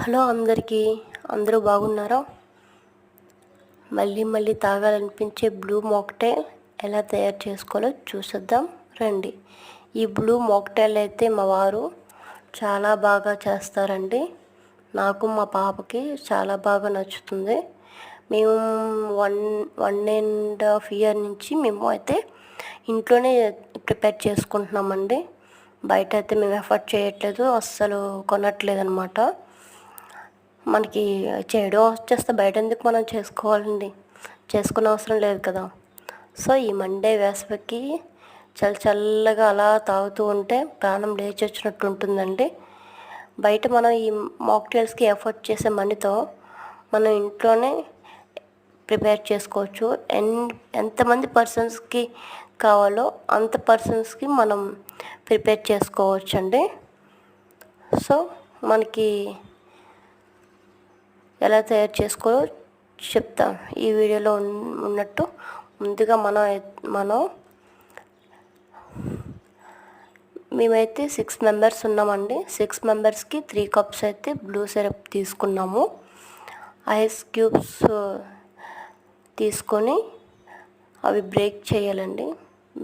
Hello అందరికీ అందరూ బాగున్నారా? మళ్ళీ మళ్ళీ తాగాలనిపించే బ్లూ మాక్టైల్ ఎలా తయారు చేసుకోవాలో చూసేద్దాం రండి. ఈ బ్లూ మాక్టైల్ అయితే మా వారు చాలా బాగా చేస్తారండి. నాకు మా పాపకి చాలా బాగా నచ్చుతుంది. మేము one one and half year నుంచి మేము అయితే ఇంట్లోనే ప్రిపేర్ చేసుకుంటున్నామండి. బయట అయితే మేము ఎఫర్ట్ చేయట్లేదు అస్సలు కొనట్లేదు అనమాట మనకి చేయడం వచ్చేస్తే బయట ఎందుకు మనం చేసుకోవాలండి? చేసుకునే అవసరం లేదు కదా. సో ఈ మండే వేసవికి చల్ల చల్లగా అలా తాగుతూ ఉంటే ప్రాణం లేచి వచ్చినట్టు ఉంటుందండి. బయట మనం ఈ మాక్టైల్స్కి ఎఫర్ట్ చేసే మనీతో మనం ఇంట్లోనే ప్రిపేర్ చేసుకోవచ్చు. ఎన్ ఎంతమంది పర్సన్స్కి కావాలో అంత పర్సన్స్కి మనం ప్రిపేర్ చేసుకోవచ్చు అండి సో మనకి ఎలా తయారు చేసుకోవాలో చెప్తాం. ఈ వీడియోలో ఉన్నట్టు ముందుగా మనం మనం మేమైతే సిక్స్ మెంబర్స్ ఉన్నామండి. సిక్స్ మెంబర్స్కి త్రీ కప్స్ అయితే బ్లూ సిరప్ తీసుకున్నాము. ఐస్ క్యూబ్స్ తీసుకొని అవి బ్రేక్ చేయాలండి.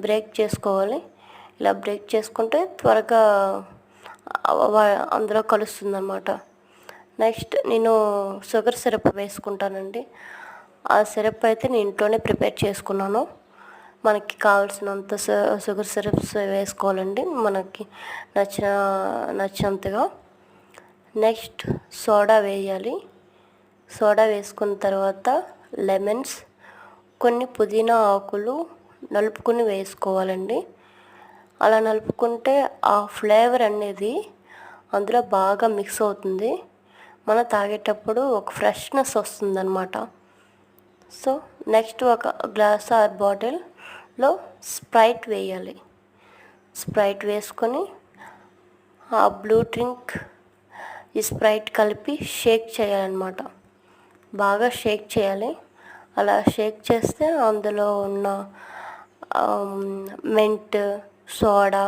బ్రేక్ చేసుకోవాలి. ఇలా బ్రేక్ చేసుకుంటే త్వరగా అందులో కలుస్తుంది అన్నమాట నెక్స్ట్ నేను షుగర్ సిరప్ వేసుకుంటానండి. ఆ సిరప్ అయితే నేను ఇంట్లోనే ప్రిపేర్ చేసుకున్నాను. మనకి కావాల్సినంత షుగర్ సిరప్స్ వేసుకోవాలండి. మనకి నచ్చిన నచ్చినంతగా. నెక్స్ట్ సోడా వేయాలి. సోడా వేసుకున్న తర్వాత లెమన్స్ కొన్ని పుదీనా ఆకులు నలుపుకుని వేసుకోవాలండి. అలా నలుపుకుంటే ఆ ఫ్లేవర్ అనేది అందులో బాగా మిక్స్ అవుతుంది. మనం తాగేటప్పుడు ఒక ఫ్రెష్నెస్ వస్తుందన్నమాట. సో నెక్స్ట్ ఒక గ్లాస్ ఆర్ బాటిల్లో స్ప్రైట్ వేయాలి. స్ప్రైట్ వేసుకొని ఆ బ్లూ డ్రింక్ ఈ స్ప్రైట్ కలిపి షేక్ చేయాలన్నమాట. బాగా షేక్ చేయాలి. అలా షేక్ చేస్తే అందులో ఉన్న mint soda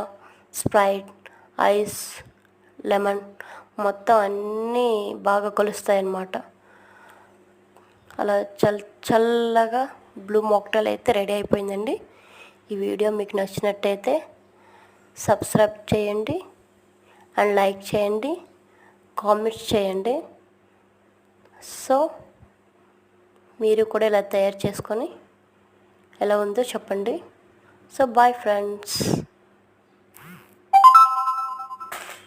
Sprite ice lemon మొత్తం అన్నీ బాగా కలుస్తాయి అన్నమాట అలా చల్ చల్లగా బ్లూ మొక్టల్ అయితే రెడీ అయిపోయిందండి. ఈ వీడియో మీకు నచ్చినట్టయితే సబ్స్క్రైబ్ చేయండి అండ్ లైక్ చేయండి కామెంట్స్ చేయండి. సో మీరు కూడా ఇలా తయారు చేసుకొని ఎలా ఉందో చెప్పండి. So bye friends.